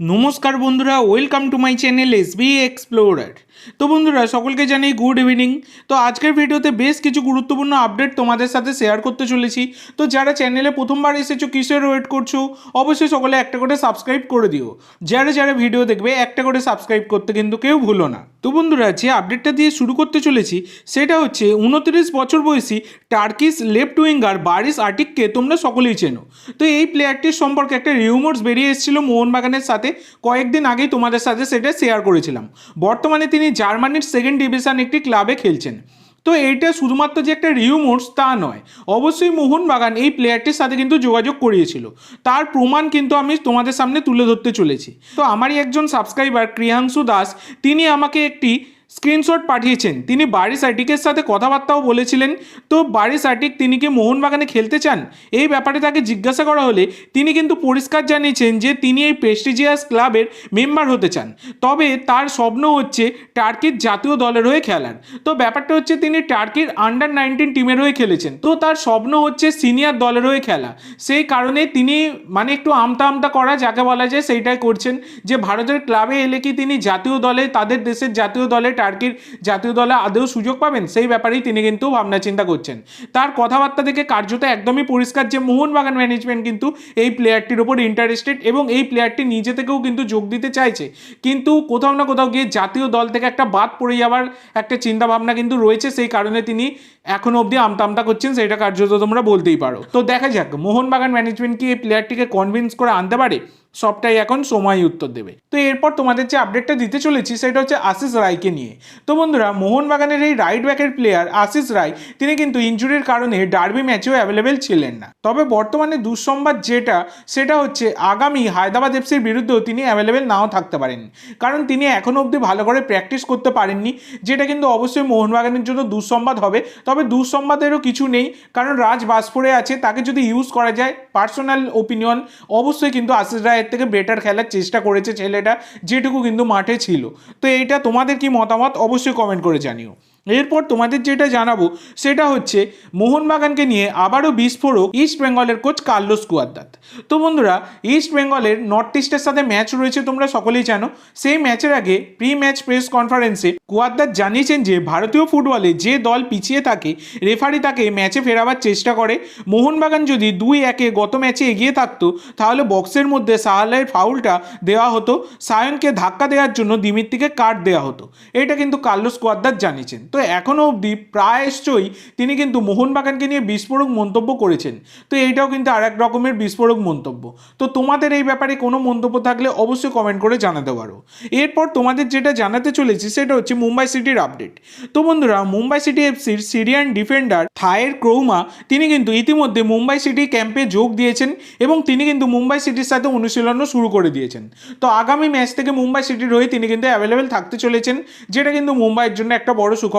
নমস্কার বন্ধুরা welcome to my channel S B explorer তো বন্ধুরা, সকলকে জানাই গুড ইভিনিং তো আজকের ভিডিওতে বেশ কিছু গুরুত্বপূর্ণ আপডেট তোমাদের সাথে শেয়ার করতে চলেছি। তো যারা চ্যানেলে প্রথমবার এসেছ, কিসের ওয়েট করছ, অবশ্যই সকলে একটা করে সাবস্ক্রাইব করে দিও। যারা যারা ভিডিও দেখবে, একটা করে সাবস্ক্রাইব করতে কিন্তু কেউ ভুলো না। তো বন্ধুরা যে আপডেটটা দিয়ে শুরু করতে চলেছি, সেটা হচ্ছে উনত্রিশ বছর বয়সী টার্কিস লেফট উইঙ্গার বারিস আটিককে তোমরা সকলেই চেনো। তো এই প্লেয়ারটির সম্পর্কে একটা রিউমার্স বেরিয়ে এসেছিল মোহনবাগানের সাথে। কয়েকদিন আগেই তোমাদের সাথে সেটা শেয়ার করেছিলাম। বর্তমানে তিনি জার্মানির সেকেন্ড ডিভিশন একটি ক্লাবে খেলছেন। তো এইটা শুধুমাত্র যে একটা রিউমোর্স তা নয়। অবশ্যই মোহনবাগান এই প্লেয়ারটির সাথে কিন্তু যোগাযোগ করিয়েছিল। তার প্রমাণ কিন্তু আমি তোমাদের সামনে তুলে ধরতে চলেছি। তো আমারই একজন সাবস্ক্রাইবার ক্রিয়াংশু দাস, তিনি আমাকে একটি স্ক্রিনশট পাঠিয়েছেন। তিনি বারিস আটিকের সাথে কথাবার্তাও বলেছিলেন। তো বারিস আটিক তিনি কি মোহনবাগানে খেলতে চান? এই ব্যাপারে তাকে জিজ্ঞাসা করা হলে তিনি কিন্তু পরিষ্কার জানিয়েছেন যে তিনি এই প্রেস্টিজিয়াস ক্লাবের মেম্বার হতে চান। তবে তার স্বপ্ন হচ্ছে টার্কির জাতীয় দলের হয়ে খেলার। তো ব্যাপারটা হচ্ছে তিনি টার্কির আন্ডার নাইনটিন টিমের হয়ে খেলেছেন। তো তার স্বপ্ন হচ্ছে সিনিয়র দলের হয়ে খেলা। সেই কারণে তিনি মানে একটু আমতা আমতা করা যাকে বলা যায় সেইটাই করছেন। যে ভারতের ক্লাবে এলে কি তিনি জাতীয় দলে, তাদের দেশের জাতীয় দলে টার্কির জাতীয় দলে আদৌ সুযোগ পাবেন? সেই ব্যাপারেই তিনি কিন্তু ভাবনা চিন্তা করছেন। তার কথাবার্তা থেকে কার্যত একদমই পরিষ্কার যে মোহনবাগান ম্যানেজমেন্ট কিন্তু এই প্লেয়ারটির ওপর ইন্টারেস্টেড এবং এই প্লেয়ারটি নিজে থেকেও কিন্তু যোগ দিতে চাইছে। কিন্তু কোথাও না কোথাও গিয়ে জাতীয় দল থেকে একটা বাদ পড়ে যাওয়ার একটা চিন্তাভাবনা কিন্তু রয়েছে। সেই কারণে তিনি এখনও অবধি আমতা করছেন সেটা কার্যত তোমরা বলতেই পারো। তো দেখা যাক, মোহনবাগান ম্যানেজমেন্ট কি এই প্লেয়ারটিকে কনভিন্স করে আনতে পারে? সবটাই এখন সময় উত্তর দেবে। তো এরপর তোমাদের যে আপডেটটা দিতে চলেছি, সেটা হচ্ছে আশিস রায়কে নিয়ে। তো বন্ধুরা, মোহনবাগানের এই রাইট ব্যাকের প্লেয়ার আশিস রায়, তিনি কিন্তু ইনজুরির কারণে ডার্বি ম্যাচেও অ্যাভেলেবেল ছিলেন না। তবে বর্তমানে দুঃসংবাদ যেটা, সেটা হচ্ছে আগামী হায়দ্রাবাদ এফসির বিরুদ্ধেও তিনি অ্যাভেলেবেল নাও থাকতে পারেন। কারণ তিনি এখনও অবধি ভালো করে প্র্যাকটিস করতে পারেননি, যেটা কিন্তু অবশ্যই মোহনবাগানের জন্য দুঃসংবাদ হবে। তবে দুঃসংবাদেরও কিছু নেই। কারণ রাজ বাসপুরে আছে, তাকে যদি ইউজ করা যায় পার্সোনাল ওপিনিয়ন অবশ্যই কিন্তু আশিস রায়ের থেকে বেটার খেলার চেষ্টা করেছে ছেলেটা, যেটুকু কিন্তু মাঠে ছিল। তো এইটা তোমাদের কি মতামত? অবশ্যই কমেন্ট করে জানিও। এরপর তোমাদের যেটা জানাব, সেটা হচ্ছে মোহনবাগানকে নিয়ে আবারও বিস্ফোরক ইস্ট বেঙ্গলের কোচ কার্লোস কুয়াদ্দাত। তো বন্ধুরা ইস্ট বেঙ্গলের নর্থ ইস্টের সাথে ম্যাচ রয়েছে, তোমরা সকলেই জানো। সেই ম্যাচের আগে প্রি ম্যাচ প্রেস কনফারেন্সে কুয়াদ্দাত জানিয়েছেন যে, ভারতীয় ফুটবলে যে দল পিছিয়ে থাকে রেফারি তাকে ম্যাচে ফেরাবার চেষ্টা করে। মোহনবাগান যদি দুই একে গত ম্যাচে এগিয়ে থাকতো, তাহলে বক্সের মধ্যে সাহালের ফাউলটা দেওয়া হতো। সায়নকে ধাক্কা দেওয়ার জন্য দিমিত্রিকে কাট দেওয়া হতো। এটা কিন্তু কার্লোস কুয়াদ্দাত জানিয়েছেন। তো এখনও অবধি প্রায়শই তিনি কিন্তু মোহনবাগানকে নিয়ে বিস্ফোরক মন্তব্য করেছেন। তো এইটাও কিন্তু আর এক রকমের বিস্ফোরক মন্তব্য। তো তোমাদের এই ব্যাপারে কোনো মন্তব্য থাকলে অবশ্যই কমেন্ট করে জানাতে পারো। এরপর তোমাদের যেটা জানাতে চলেছি সেটা হচ্ছে মুম্বাই সিটির আপডেট তো বন্ধুরা, মুম্বাই সিটি এফসির সিরিয়ান ডিফেন্ডার থায়ের ক্রৌমা, তিনি কিন্তু ইতিমধ্যে মুম্বাই সিটি ক্যাম্পে যোগ দিয়েছেন এবং তিনি কিন্তু মুম্বাই সিটির সাথে অনুশীলনও শুরু করে দিয়েছেন। তো আগামী ম্যাচ থেকে মুম্বাই সিটির হয়ে তিনি কিন্তু অ্যাভেলেবেল থাকতে চলেছেন, যেটা কিন্তু মুম্বাইয়ের জন্য একটা বড় সুখবর।